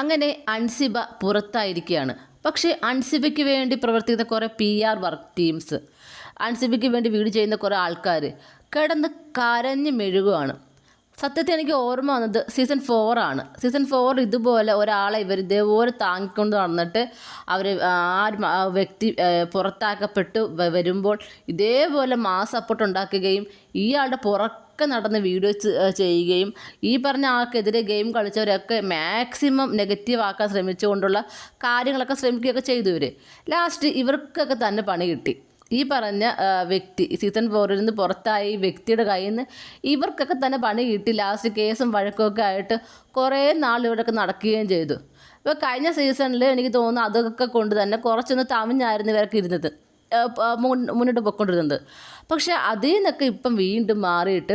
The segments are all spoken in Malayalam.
അങ്ങനെ അൻസിബ പുറത്തായിരിക്കുകയാണ്. പക്ഷേ അൻസിബയ്ക്ക് വേണ്ടി പ്രവർത്തിക്കുന്ന കുറേ പി ആർ വർക്ക് ടീംസ് അൻസിബയ്ക്ക് വേണ്ടി വീട് ചെയ്യുന്ന കുറേ ആൾക്കാർ കിടന്ന് കരഞ്ഞ് മെഴുകുകയാണ് സത്യത്തിൽ എനിക്ക് ഓർമ്മ വന്നത് സീസൺ ഫോറാണ് സീസൺ ഫോർ ഇതുപോലെ ഒരാളെ ഇവർ ഇതേപോലെ താങ്ങിക്കൊണ്ട് നടന്നിട്ട് അവർ ആ ആ വ്യക്തി പുറത്താക്കപ്പെട്ട് വരുമ്പോൾ ഇതേപോലെ മാസ് സപ്പോർട്ട് ഉണ്ടാക്കുകയും ഇയാളുടെ പുറക്കെ നടന്ന് വീഡിയോ ചെയ്യുകയും ഈ പറഞ്ഞ ആൾക്കെതിരെ ഗെയിം കളിച്ചവരൊക്കെ മാക്സിമം നെഗറ്റീവ് ആക്കാൻ ശ്രമിച്ചുകൊണ്ടുള്ള കാര്യങ്ങളൊക്കെ ശ്രമിക്കുകയൊക്കെ ചെയ്തു ഇവർ ലാസ്റ്റ് ഇവർക്കൊക്കെ തന്നെ പണി കിട്ടി. ഈ പറഞ്ഞ വ്യക്തി സീസൺ ഫോറിൽ നിന്ന് പുറത്തായ ഈ വ്യക്തിയുടെ കയ്യിൽ നിന്ന് ഇവർക്കൊക്കെ തന്നെ പണി കിട്ടി. ലാസ്റ്റ് കേസും വഴക്കുമൊക്കെ ആയിട്ട് കുറേ നാൾ ഇവിടെയൊക്കെ നടക്കുകയും ചെയ്തു. ഇപ്പോൾ കഴിഞ്ഞ സീസണിൽ എനിക്ക് തോന്നുന്നു അതൊക്കെ കൊണ്ട് തന്നെ കുറച്ചൊന്ന് തമിഞ്ഞായിരുന്നു ഇവരൊക്കെ ഇരുന്നത്. മുന്നോട്ട് പോയിക്കൊണ്ടിരുന്നത്. പക്ഷെ അതിൽ നിന്നൊക്കെ ഇപ്പം വീണ്ടും മാറിയിട്ട്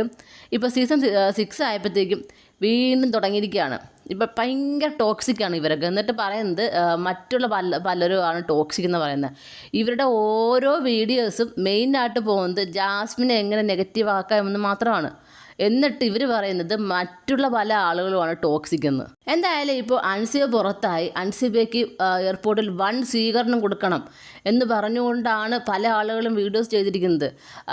ഇപ്പോൾ സീസൺ സിക്സ് ആയപ്പോഴത്തേക്കും വീണ്ടും തുടങ്ങിയിരിക്കുകയാണ്. ഇപ്പം ഭയങ്കര ടോക്സിക്കാണ് ഇവരൊക്കെ. എന്നിട്ട് പറയുന്നത് മറ്റുള്ള പല പലരും ആണ് ടോക്സിക് എന്ന് പറയുന്നത്. ഇവരുടെ ഓരോ വീഡിയോസും മെയിനായിട്ട് പോകുന്നത് ജാസ്മിനെ എങ്ങനെ നെഗറ്റീവ് ആക്കാമെന്ന് മാത്രമാണ്. എന്നിട്ട് ഇവർ പറയുന്നത് മറ്റുള്ള പല ആളുകളുമാണ് ടോക്സിക് എന്ന്. എന്തായാലും ഇപ്പോൾ അൻസിബ പുറത്തായി. അൻസിബയ്ക്ക് എയർപോർട്ടിൽ വൺ സ്വീകരണം കൊടുക്കണം എന്ന് പറഞ്ഞുകൊണ്ടാണ് പല ആളുകളും വീഡിയോസ് ചെയ്തിരിക്കുന്നത്.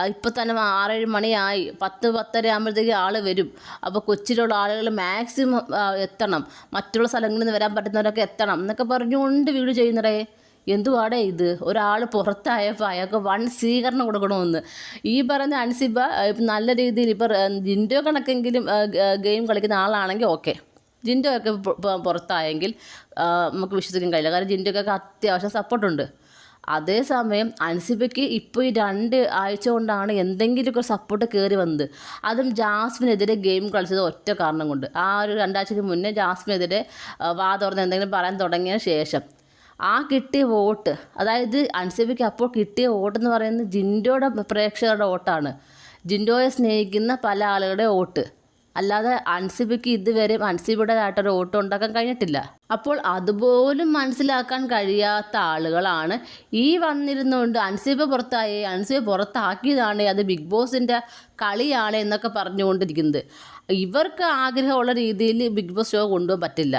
ഇപ്പോൾ തന്നെ ആറേഴ് മണിയായി. പത്ത് പത്തര ആകുമ്പോഴത്തേക്ക് ആൾ വരും. അപ്പോൾ കൊച്ചിയിലുള്ള ആളുകൾ മാക്സിമം എത്തണം. മറ്റുള്ള സ്ഥലങ്ങളിൽ നിന്ന് വരാൻ പറ്റുന്നവരൊക്കെ എത്തണം എന്നൊക്കെ പറഞ്ഞുകൊണ്ട് വീഡിയോ ചെയ്യുന്നടേ. എന്തുവാടേ ഇത്? ഒരാൾ പുറത്തായപ്പോൾ അയാൾക്ക് വൺ സ്വീകരണം കൊടുക്കണമെന്ന്. ഈ പറഞ്ഞ അൻസിബ ഇപ്പം നല്ല രീതിയിൽ ഇപ്പോൾ ജിൻഡോ കണക്കെങ്കിലും ഗെയിം കളിക്കുന്ന ആളാണെങ്കിൽ ഓക്കെ. ജിൻഡോ ഒക്കെ പുറത്തായെങ്കിൽ നമുക്ക് വിശ്വസിക്കാൻ കഴിയില്ല. കാരണം ജിൻഡോക്കൊക്കെ അത്യാവശ്യം സപ്പോർട്ടുണ്ട്. അതേസമയം അൻസിബയ്ക്ക് ഇപ്പോൾ ഈ രണ്ട് ആഴ്ച കൊണ്ടാണ് എന്തെങ്കിലുമൊക്കെ സപ്പോർട്ട് കയറി വന്നത്. അതും ജാസ്മിനെതിരെ ഗെയിം കളിച്ചത് ഒറ്റ കാരണം കൊണ്ട്. ആ ഒരു രണ്ടാഴ്ചയ്ക്ക് മുന്നേ ജാസ്മിനെതിരെ വാ തുറന്ന് എന്തെങ്കിലും പറയാൻ തുടങ്ങിയ ശേഷം. ആ കിട്ടിയ വോട്ട് അതായത് അൻസിബയ്ക്ക് അപ്പോൾ കിട്ടിയ വോട്ട് എന്ന് പറയുന്നത് ജിൻഡോയുടെ പ്രേക്ഷകരുടെ വോട്ടാണ്. ജിൻഡോയെ സ്നേഹിക്കുന്ന പല ആളുകളുടെ വോട്ട്. അല്ലാതെ അൻസിബിക്ക് ഇതുവരെ അൻസിബിയുടേതായിട്ടൊരു വോട്ട് ഉണ്ടാക്കാൻ കഴിഞ്ഞിട്ടില്ല. അപ്പോൾ അതുപോലും മനസ്സിലാക്കാൻ കഴിയാത്ത ആളുകളാണ് ഈ വന്നിരുന്നുകൊണ്ട് അൻസിബ പുറത്തായി അൻസിബ പുറത്താക്കിയതാണ് അത് ബിഗ് ബോസിന്റെ കളിയാണ് എന്നൊക്കെ പറഞ്ഞുകൊണ്ടിരിക്കുന്നത്. ഇവർക്ക് ആഗ്രഹമുള്ള രീതിയിൽ ബിഗ് ബോസ് ഷോ കൊണ്ടുപോകാൻ പറ്റില്ല.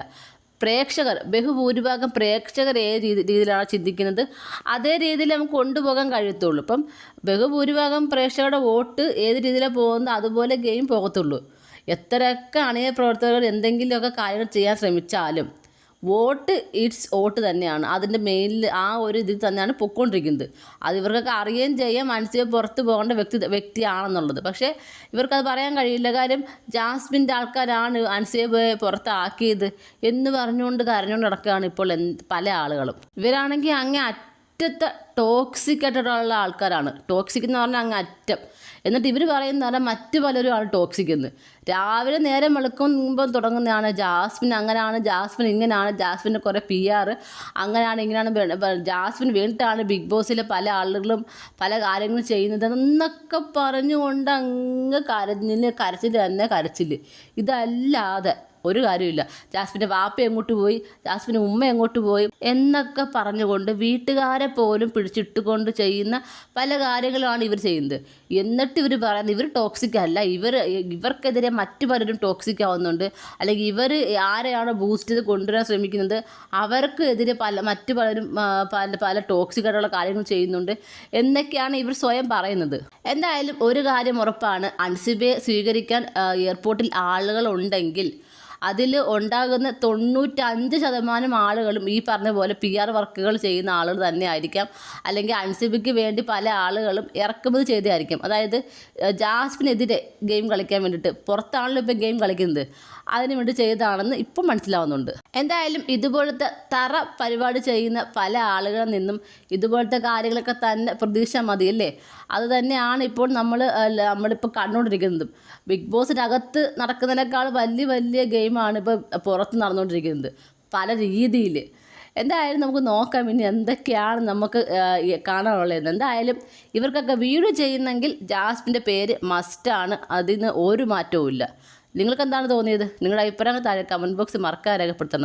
പ്രേക്ഷകർ ബഹുഭൂരിഭാഗം പ്രേക്ഷകർ ഏത് രീതി രീതിയിലാണ് ചിന്തിക്കുന്നത്? അതേ രീതിയിൽ നമുക്ക് കൊണ്ടുപോകാൻ കഴിയത്തുള്ളൂ. ഇപ്പം ബഹുഭൂരിഭാഗം പ്രേക്ഷകരുടെ വോട്ട് ഏത് രീതിയിലാണ് പോകുന്നത്? അതുപോലെ ഗെയിം പോകത്തുള്ളൂ. എത്രയൊക്കെ അണിയ പ്രവർത്തകർ എന്തെങ്കിലുമൊക്കെ കാര്യങ്ങൾ ചെയ്യാൻ ശ്രമിച്ചാലും വോട്ട് ഇറ്റ്സ് വോട്ട് തന്നെയാണ്. അതിന്റെ മെയിനിൽ ആ ഒരു ഇതിൽ തന്നെയാണ് പൊക്കോണ്ടിരിക്കുന്നത്. അത് ഇവർക്കൊക്കെ അറിയുകയും ചെയ്യാം. മനസ്സിൽ പുറത്ത് പോകേണ്ട വ്യക്തി വ്യക്തിയാണെന്നുള്ളത്. പക്ഷേ ഇവർക്കത് പറയാൻ കഴിയില്ല. കാര്യം ജാസ്മിന്റെ ആൾക്കാരാണ് അൻസിയെ പുറത്താക്കിയത് എന്ന് പറഞ്ഞുകൊണ്ട് കരഞ്ഞുകൊണ്ട് നടക്കുകയാണ് ഇപ്പോൾ പല ആളുകളും. ഇവരാണെങ്കിൽ അങ്ങേ അറ്റത്തെ ടോക്സിക് ആയിട്ടുള്ള ആൾക്കാരാണ്. ടോക്സിക് എന്ന് പറഞ്ഞാൽ അങ്ങ് അറ്റം. എന്നിട്ട് ഇവർ പറയുന്ന പറഞ്ഞാൽ മറ്റു പലരും ആണ് ടോക്സിക് എന്ന്. രാവിലെ നേരം വെളുക്കുമ്പോൾ തുടങ്ങുന്നതാണ് ജാസ്മിൻ. അങ്ങനെയാണ് ജാസ്മിൻ ഇങ്ങനെയാണ് ജാസ്മിന്റെ കുറേ പി ആർ അങ്ങനെയാണ് ഇങ്ങനെയാണ് ജാസ്മിൻ വേണ്ടിയിട്ടാണ് ബിഗ് ബോസിലെ പല ആളുകളും പല കാര്യങ്ങളും ചെയ്യുന്നത് എന്നൊക്കെ പറഞ്ഞുകൊണ്ട് അങ്ങ് കരഞ്ഞില്ല കരച്ചിൽ തന്നെ കരച്ചിൽ. ഇതല്ലാതെ ഒരു കാര്യമില്ല ജാസ്മിന്റെ വാപ്പ എങ്ങോട്ട് പോയി? ജാസ്മിന്റെ ഉമ്മ എങ്ങോട്ട് പോയി? എന്നൊക്കെ പറഞ്ഞുകൊണ്ട് വീട്ടുകാരെ പോലും പിടിച്ചിട്ടുകൊണ്ട് ചെയ്യുന്ന പല കാര്യങ്ങളാണ് ഇവർ ചെയ്യുന്നത്. എന്നിട്ട് ഇവർ പറയുന്നത് ഇവർ ടോക്സിക് അല്ല. ഇവർ ഇവർക്കെതിരെ മറ്റു പലരും ടോക്സിക് ആവുന്നുണ്ട്. അല്ലെങ്കിൽ ഇവർ ആരെയാണോ ബൂസ്റ്റ് ചെയ്ത് കൊണ്ടുവരാൻ ശ്രമിക്കുന്നത്? അവർക്കെതിരെ പല മറ്റു പലരും പല പല ടോക്സിക് ആയിട്ടുള്ള കാര്യങ്ങൾ ചെയ്യുന്നുണ്ട് എന്നൊക്കെയാണ് ഇവർ സ്വയം പറയുന്നത്. എന്തായാലും ഒരു കാര്യം ഉറപ്പാണ്. അൻസിബയെ സ്വീകരിക്കാൻ എയർപോർട്ടിൽ ആളുകൾ ഉണ്ടെങ്കിൽ അതിൽ ഉണ്ടാകുന്ന തൊണ്ണൂറ്റഞ്ച് ശതമാനം ആളുകളും ഈ പറഞ്ഞ പോലെ പി ആർ വർക്കുകൾ ചെയ്യുന്ന ആളുകൾ തന്നെ ആയിരിക്കാം. അല്ലെങ്കിൽ അൻസിബിക്ക് വേണ്ടി പല ആളുകളും ഇറക്കുമതി ചെയ്തായിരിക്കും അതായത് ജാസ്മിനെതിരെ ഗെയിം കളിക്കാൻ വേണ്ടിയിട്ട് പുറത്താണല്ലോ ഇപ്പം ഗെയിം കളിക്കുന്നത്. അതിന് വേണ്ടി ചെയ്തതാണെന്ന് ഇപ്പം മനസ്സിലാവുന്നുണ്ട്. എന്തായാലും ഇതുപോലത്തെ തറ പരിപാടി ചെയ്യുന്ന പല ആളുകളിൽ നിന്നും ഇതുപോലത്തെ കാര്യങ്ങളൊക്കെ തന്നെ പ്രതീക്ഷ മതി അല്ലേ? അത് തന്നെയാണ് ഇപ്പോൾ നമ്മൾ നമ്മളിപ്പോൾ കണ്ടുകൊണ്ടിരിക്കുന്നതും. ബിഗ് ബോസിനകത്ത് നടക്കുന്നതിനേക്കാൾ വലിയ വലിയ ഗെയിമാണ് ഇപ്പോൾ പുറത്ത് നടന്നുകൊണ്ടിരിക്കുന്നത് പല രീതിയിൽ എന്തായാലും നമുക്ക് നോക്കാം ഇനി എന്തൊക്കെയാണ് നമുക്ക് കാണാനുള്ളത്. എന്തായാലും ഇവർക്കൊക്കെ വീട് ചെയ്യുന്നെങ്കിൽ ജാസ്മിന്റെ പേര് മസ്റ്റാണ് അതിന് ഒരു മാറ്റവും ഇല്ല നിങ്ങൾക്ക് എന്താണ് തോന്നിയത്? നിങ്ങളുടെ അഭിപ്രായങ്ങൾ താഴെ കമന്റ് ബോക്സിൽ മറക്കാൻ രേഖപ്പെടുത്തണം.